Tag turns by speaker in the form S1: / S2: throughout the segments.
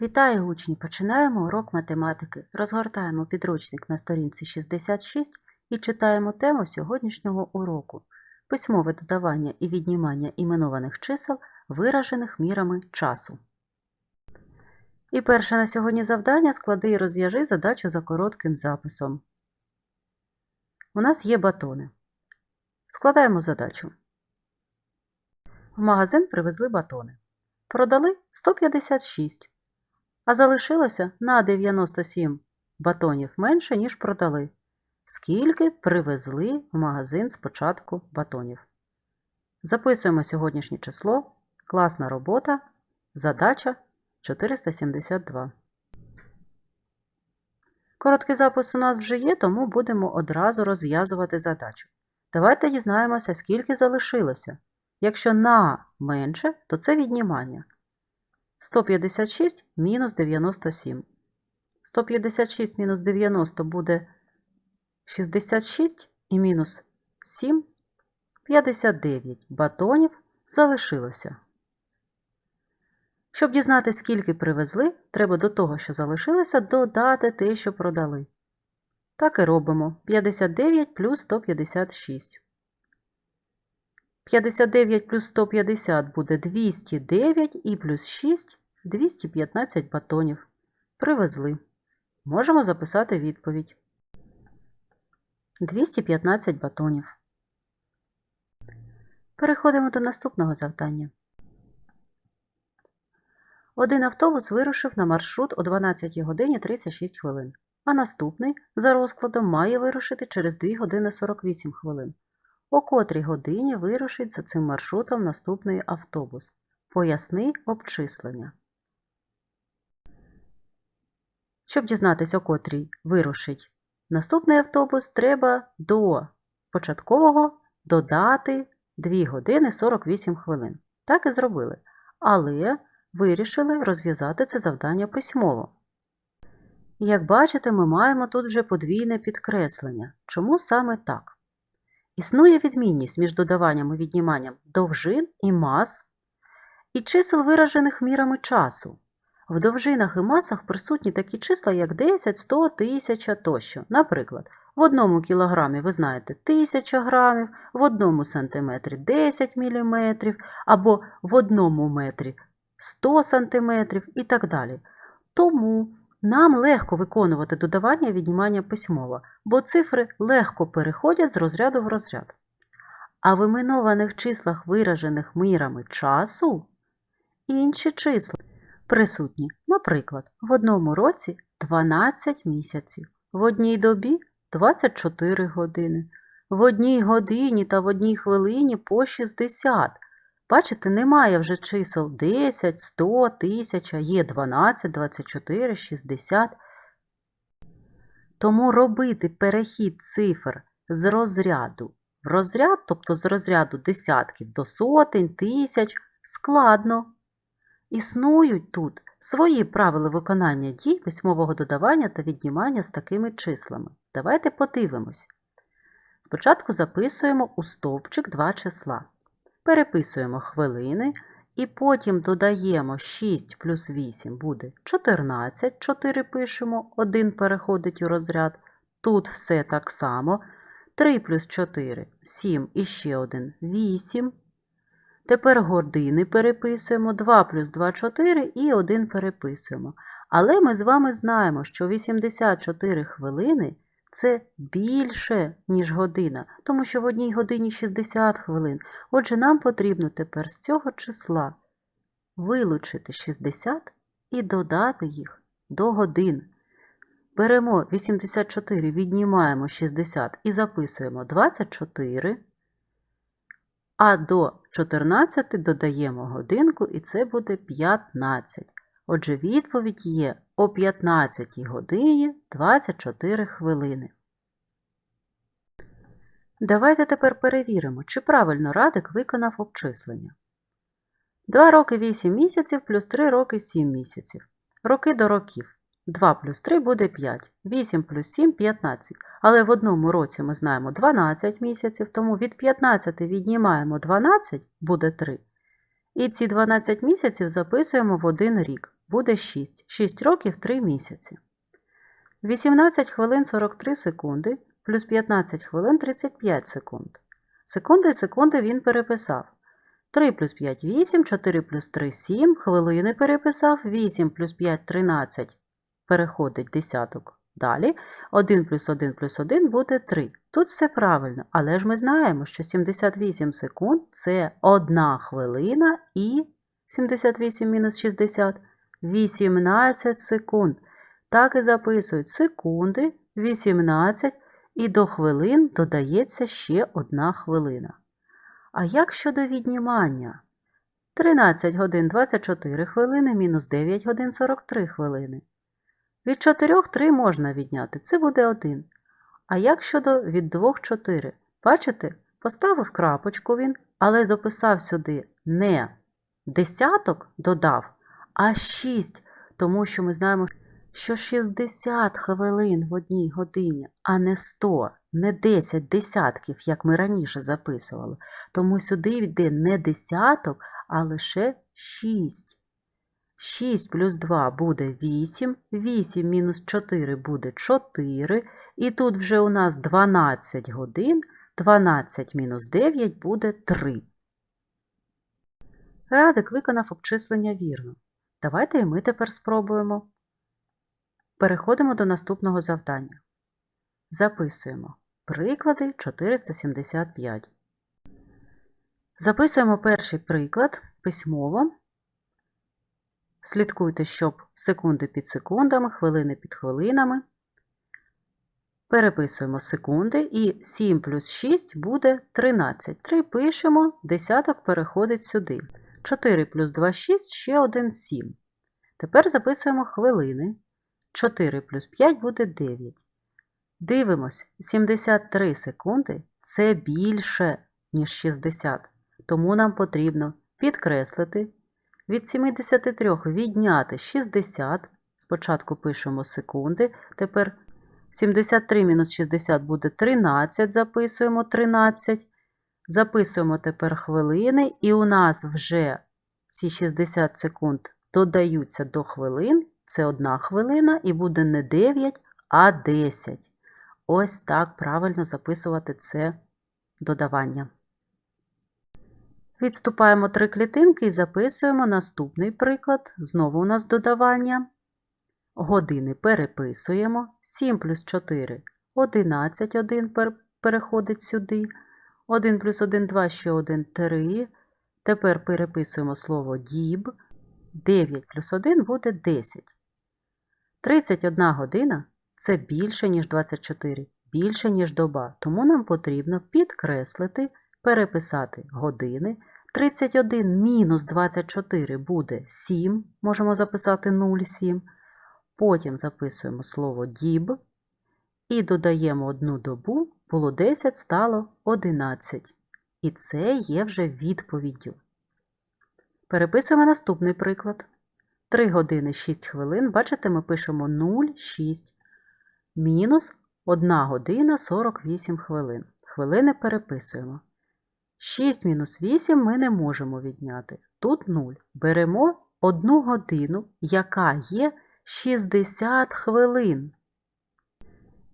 S1: Вітаю, учні! Починаємо урок математики. Розгортаємо підручник на сторінці 66 і читаємо тему сьогоднішнього уроку письмове додавання і віднімання іменованих чисел, виражених мірами часу. І перше на сьогодні завдання склади і розв'яжи задачу за коротким записом. У нас є батони. Складаємо задачу. В магазин привезли батони. Продали 156 а залишилося на 97 батонів менше, ніж продали. Скільки привезли в магазин спочатку батонів? Записуємо сьогоднішнє число. Класна робота. Задача 472. Короткий запис у нас вже є, тому будемо одразу розв'язувати задачу. Давайте дізнаємося, скільки залишилося. Якщо на менше, то це віднімання. 156 мінус 97. 156 мінус 90 буде 66 і мінус 7 59 батонів залишилося. Щоб дізнатися, скільки привезли, треба до того, що залишилося, додати те, що продали. Так і робимо. 59 плюс 156. 59 плюс 150 буде 209 і плюс 6 215 батонів. Привезли. Можемо записати відповідь. 215 батонів. Переходимо до наступного завдання. Один автобус вирушив на маршрут о 12 годині 36 хвилин, а наступний за розкладом має вирушити через 2 години 48 хвилин. О котрій годині вирушить за цим маршрутом наступний автобус. Поясни обчислення. Щоб дізнатися, о котрій вирушить наступний автобус, треба до початкового додати 2 години 48 хвилин. Так і зробили. Але вирішили розв'язати це завдання письмово. Як бачите, ми маємо тут вже подвійне підкреслення. Чому саме так? Існує відмінність між додаванням і відніманням довжин і мас і чисел, виражених мірами часу. В довжинах і масах присутні такі числа, як 10, 100, 1000 тощо. Наприклад, в одному кілограмі ви знаєте 1000 грамів, в одному сантиметрі 10 мм, або в одному метрі 100 сантиметрів і так далі. Тому нам легко виконувати додавання віднімання письмово, бо цифри легко переходять з розряду в розряд. А в іменованих числах, виражених мірами часу, інші числа присутні, наприклад, в одному році 12 місяців, в одній добі 24 години, в одній годині та в одній хвилині по 60. Бачите, немає вже чисел 10, 100, 1000, є 12, 24, 60. Тому робити перехід цифр з розряду в розряд, тобто з розряду десятків до сотень, тисяч, складно. Існують тут свої правила виконання дій письмового додавання та віднімання з такими числами. Давайте подивимось. Спочатку записуємо у стовпчик два числа. Переписуємо хвилини і потім додаємо 6 плюс 8 буде 14, 4 пишемо, 1 переходить у розряд. Тут все так само. 3 плюс 4 7 і ще 1 8. Тепер години переписуємо, 2 плюс 2 4 і 1 переписуємо. Але ми з вами знаємо, що 84 хвилини це більше, ніж година, тому що в одній годині 60 хвилин. Отже, нам потрібно тепер з цього числа вилучити 60 і додати їх до годин. Беремо 84, віднімаємо 60 і записуємо 24. А до 14 додаємо годинку, і це буде 15. Отже, відповідь є о 15 годині 24 хвилини. Давайте тепер перевіримо, чи правильно Радик виконав обчислення. 2 роки 8 місяців плюс 3 роки 7 місяців. Роки до років. 2 плюс 3 буде 5, 8 плюс 7 15. Але в одному році ми знаємо 12 місяців, тому від 15 віднімаємо 12, буде 3. І ці 12 місяців записуємо в один рік. Буде 6. 6 років 3 місяці. 18 хвилин 43 секунди плюс 15 хвилин 35 секунд. Секунди і секунди він переписав. 3 плюс 5 – 8, 4 плюс 3 – 7, хвилини переписав, 8 плюс 5 – 13, переходить десяток. Далі 1 плюс 1 плюс 1 буде 3. Тут все правильно, але ж ми знаємо, що 78 секунд – це 1 хвилина і 78 мінус 60 – 18 секунд. Так і записують секунди, 18 і до хвилин додається ще 1 хвилина. А як щодо віднімання? 13 годин 24 хвилини мінус 9 годин 43 хвилини. Від 4 3 можна відняти, це буде 1. А як щодо від 2 4? Бачите, поставив крапочку він, але записав сюди не десяток додав, а 6, тому що ми знаємо, що 60 хвилин в одній годині, а не 100, не 10 десятків, як ми раніше записували. Тому сюди йде не десяток, а лише 6. 6 плюс 2 буде 8, 8 мінус 4 буде 4, і тут вже у нас 12 годин, 12 мінус 9 буде 3. Радик виконав обчислення вірно. Давайте і ми тепер спробуємо. Переходимо до наступного завдання. Записуємо приклади 475. Записуємо перший приклад письмово. Слідкуйте, щоб секунди під секундами, хвилини під хвилинами. Переписуємо секунди і 7 плюс 6 буде 13. 3 пишемо, десяток переходить сюди. 4 плюс 2 6, ще 1 7. Тепер записуємо хвилини. 4 плюс 5 буде 9. Дивимось, 73 секунди це більше, ніж 60. Тому нам потрібно підкреслити, від 73 відняти 60. Спочатку пишемо секунди. Тепер 73 мінус 60 буде 13, записуємо 13. Записуємо тепер хвилини, і у нас вже ці 60 секунд додаються до хвилин. Це одна хвилина, і буде не 9, а 10. Ось так правильно записувати це додавання. Відступаємо три клітинки і записуємо наступний приклад. Знову у нас додавання. Години переписуємо. 7 плюс 4 11, 1 переходить сюди. 1 плюс 1 2, ще 1 3. Тепер переписуємо слово діб. 9 плюс 1 буде 10. 31 година це більше, ніж 24, більше, ніж доба. Тому нам потрібно підкреслити, переписати години. 31 мінус 24 буде 7, можемо записати 0,7. Потім записуємо слово діб і додаємо одну добу, було 10, стало 11. І це є вже відповіддю. Переписуємо наступний приклад. 3 години 6 хвилин. Бачите, ми пишемо 0,6 мінус 1 година 48 хвилин. Хвилини переписуємо. 6 мінус 8 ми не можемо відняти. Тут 0. Беремо 1 годину, яка є 60 хвилин.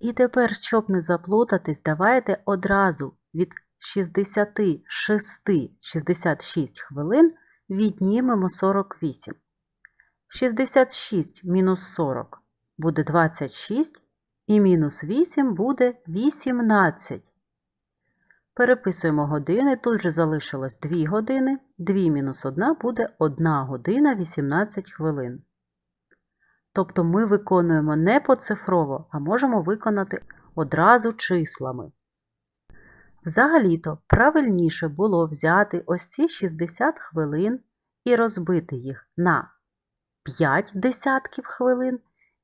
S1: І тепер, щоб не заплутатись, давайте одразу від 66 66 хвилин віднімемо 48. 66 мінус 40 буде 26, і мінус 8 буде 18. Переписуємо години, тут вже залишилось 2 години, 2 мінус 1 буде 1 година 18 хвилин. Тобто ми виконуємо не поцифрово, а можемо виконати одразу числами. Взагалі-то правильніше було взяти ось ці 60 хвилин і розбити їх на 5 десятків хвилин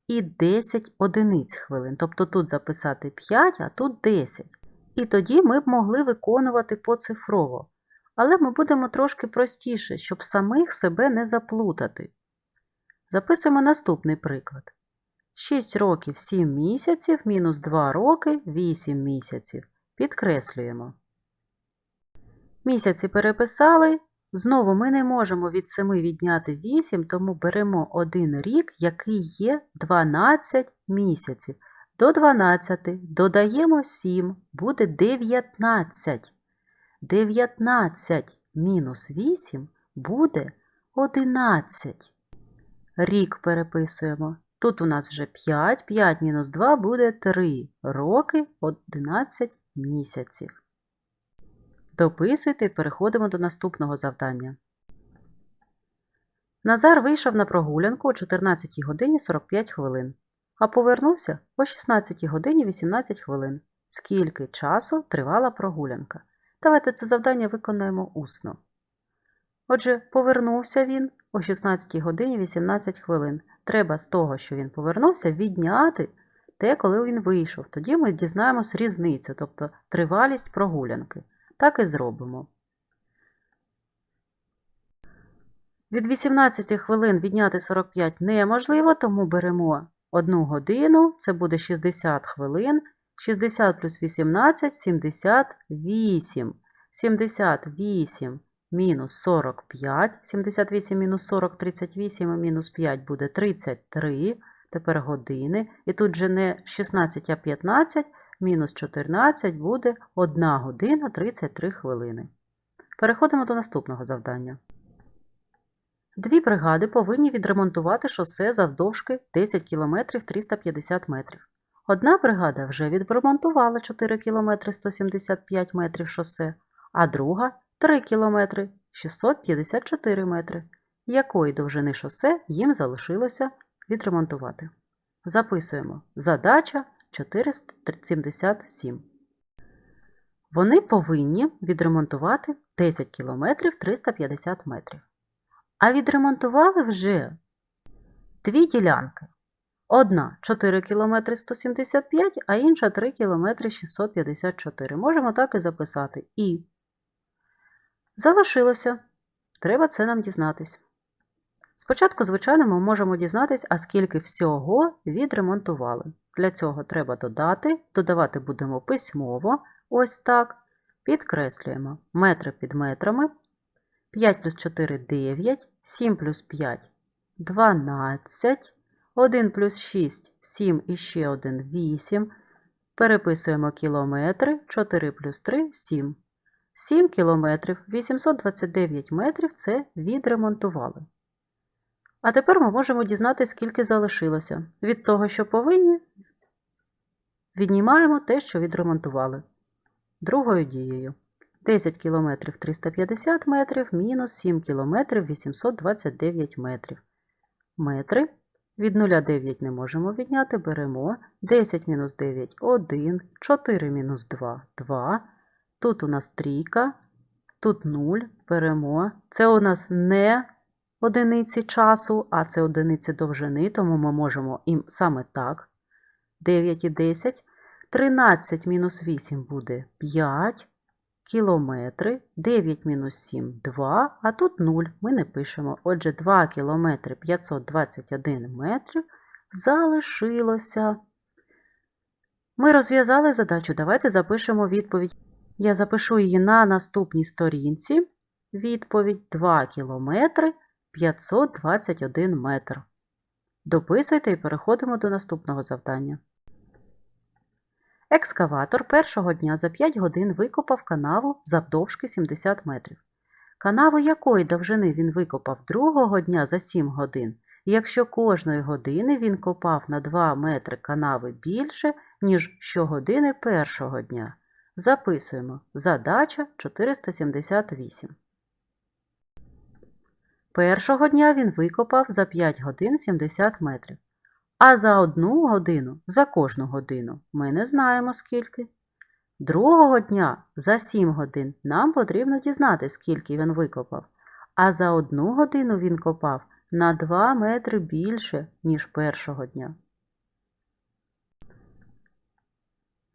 S1: і 10 одиниць хвилин. Тобто тут записати 5, а тут 10. І тоді ми б могли виконувати поцифрово. Але ми будемо трошки простіше, щоб самих себе не заплутати. Записуємо наступний приклад. 6 років 7 місяців мінус 2 роки 8 місяців. Підкреслюємо. Місяці переписали, Знову ми не можемо від 7 відняти 8, тому беремо один рік, який є 12 місяців. До 12 додаємо 7, буде 19. 19 мінус 8 буде 11. Рік переписуємо. Тут у нас вже 5, 5 мінус 2 буде 3 роки 11 місяців. Дописуйте і переходимо до наступного завдання. Назар вийшов на прогулянку о 14 годині 45 хвилин, а повернувся о 16 годині 18 хвилин. Скільки часу тривала прогулянка? Давайте це завдання виконаємо усно. Отже, повернувся він о 16 годині 18 хвилин. Треба з того, що він повернувся, відняти те, коли він вийшов. Тоді ми дізнаємось різницю, тобто тривалість прогулянки. Так і зробимо. Від 18 хвилин відняти 45 неможливо, тому беремо 1 годину, це буде 60 хвилин. 60 плюс 18 – 78. 78 мінус 45. 78 мінус 40 – 38, і мінус 5 буде 33. Тепер години. І тут же не 16, а 15. Мінус 14 буде 1 година 33 хвилини. Переходимо до наступного завдання. Дві бригади повинні відремонтувати шосе завдовжки 10 км 350 метрів. Одна бригада вже відремонтувала 4 км 175 метрів шосе, а друга 3 км 654 метри. Якої довжини шосе їм залишилося відремонтувати? Записуємо. Задача 477. Вони повинні відремонтувати 10 км 350 метрів. А відремонтували вже дві ділянки. Одна 4 км 175, а інша 3 км 654. Можемо так і записати. І залишилося. Треба це нам дізнатись. Спочатку, звичайно, ми можемо дізнатись, а скільки всього відремонтували. Для цього треба додати, додавати будемо письмово, ось так. Підкреслюємо метри під метрами. 5 плюс 4 9, 7 плюс 5 12, 1 плюс 6 7 і ще 1 8. Переписуємо кілометри, 4 плюс 3 7. 7 кілометрів 829 метрів це відремонтували. А тепер ми можемо дізнатися, скільки залишилося. Від того, що повинні, віднімаємо те, що відремонтували. Другою дією. 10 км 350 метрів мінус 7 км 829 метрів. Метри. Від 0,9 не можемо відняти, беремо 10 мінус 9 1, 4 мінус 2 2. Тут у нас трійка, тут 0, беремо. Це у нас не одиниці часу, а це одиниці довжини, тому ми можемо їм саме так. 9 і 10. 13 мінус 8 буде 5 кілометри. 9 мінус 7 2, а тут 0 ми не пишемо. Отже, 2 кілометри 521 метрів залишилося. Ми розв'язали задачу. Давайте запишемо відповідь. Я запишу її на наступній сторінці. Відповідь 2 кілометри 521 метр. Дописуйте і переходимо до наступного завдання. Екскаватор першого дня за 5 годин викопав канаву завдовжки 70 метрів. Канаву якої довжини він викопав другого дня за 7 годин, якщо кожної години він копав на 2 метри канави більше, ніж щогодини першого дня. Записуємо. Задача 478. Першого дня він викопав за 5 годин 70 метрів. А за одну годину, за кожну годину, ми не знаємо скільки. Другого дня за 7 годин нам потрібно дізнати, скільки він викопав. А за одну годину він копав на 2 метри більше, ніж першого дня.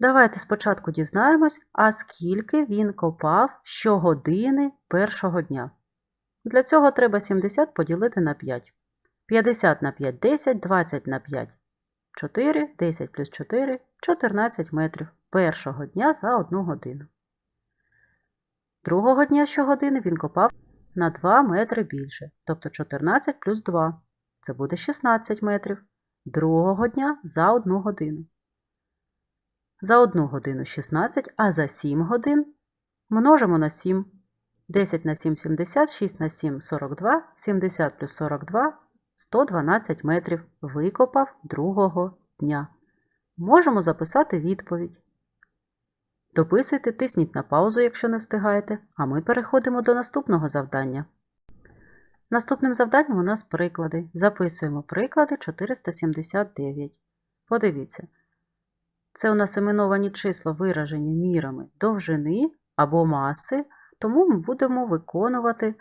S1: Давайте спочатку дізнаємось, а скільки він копав щогодини першого дня. Для цього треба 70 поділити на 5. 50 на 5 10, 20 на 5 4, 10 плюс 4 14 метрів першого дня за одну годину. Другого дня щогодини він копав на 2 метри більше, тобто 14 плюс 2. Це буде 16 метрів. Другого дня за 1 годину. За 1 годину 16, а за 7 годин множимо на 7. 10 на 7 – 70, 6 на 7 – 42, 70 плюс 42 – 112 метрів викопав другого дня. Можемо записати відповідь. Дописуйте, тисніть на паузу, якщо не встигаєте, а ми переходимо до наступного завдання. Наступним завданням у нас приклади. Записуємо приклади 479. Подивіться. Це у нас іменовані числа виражені мірами довжини або маси, тому ми будемо виконувати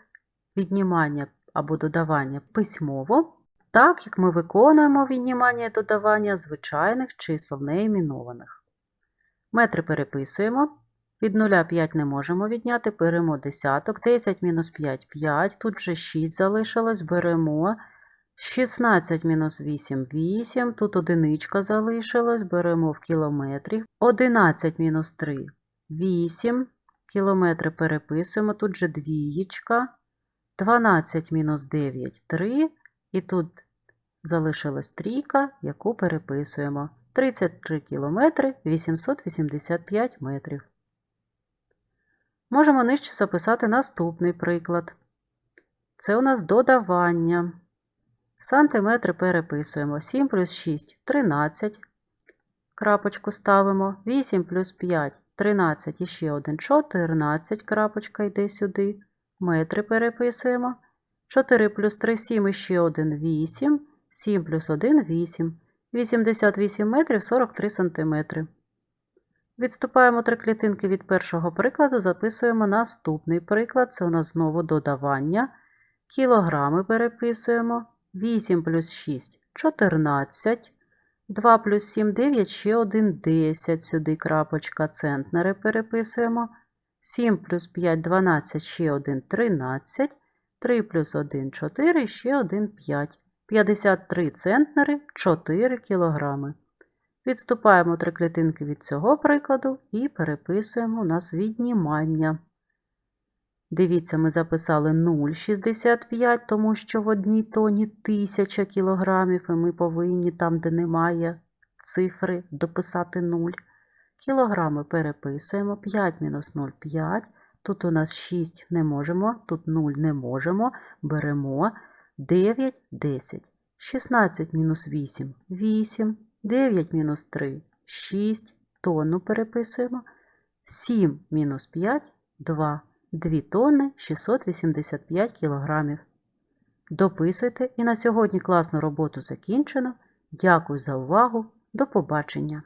S1: віднімання або додавання письмово, так як ми виконуємо віднімання і додавання звичайних чисел неіменованих. Метри переписуємо. Від 0 5 не можемо відняти, беремо десяток, 10 мінус 5 – 5, тут вже 6 залишилось, беремо 16 мінус 8 – 8, тут одиничка залишилась, беремо в кілометрі, 11 мінус 3 – 8, кілометри переписуємо, тут же двієчка, 12 мінус 9 – 3, і тут залишилась трійка, яку переписуємо. 33 кілометри 885 метрів. Можемо нижче записати наступний приклад. Це у нас додавання. Сантиметри переписуємо. 7 плюс 6 13. Крапочку ставимо. 8 плюс 5 13 і ще 1 14. Крапочка йде сюди. Метри переписуємо. 4 плюс 3 7 і ще 1 8. 7 плюс 1 8. 88 метрів 43 сантиметри. Відступаємо три клітинки від першого прикладу, записуємо наступний приклад. Це у нас знову додавання. Кілограми переписуємо. 8 плюс 6 14. 2 плюс 7 9, ще 1 10. Сюди крапочка центнери переписуємо. 7 плюс 5 12, ще 1 13. 3 плюс 1 4, ще 1 5. 53 центнери 4 кілограми. Відступаємо три клітинки від цього прикладу і переписуємо у нас віднімання. Дивіться, ми записали 0,65, тому що в одній тоні 1000 кілограмів, і ми повинні там, де немає цифри, дописати 0. Кілограми переписуємо 5 мінус 0 – 5. Тут у нас 6 не можемо, тут 0 не можемо. Беремо 9 10. 16 мінус 8 8. 9 мінус 3 6. Тонну переписуємо. 7 мінус 5 2. 2 тонни 685 кілограмів. Дописуйте і на сьогодні класну роботу закінчено. Дякую за увагу. До побачення!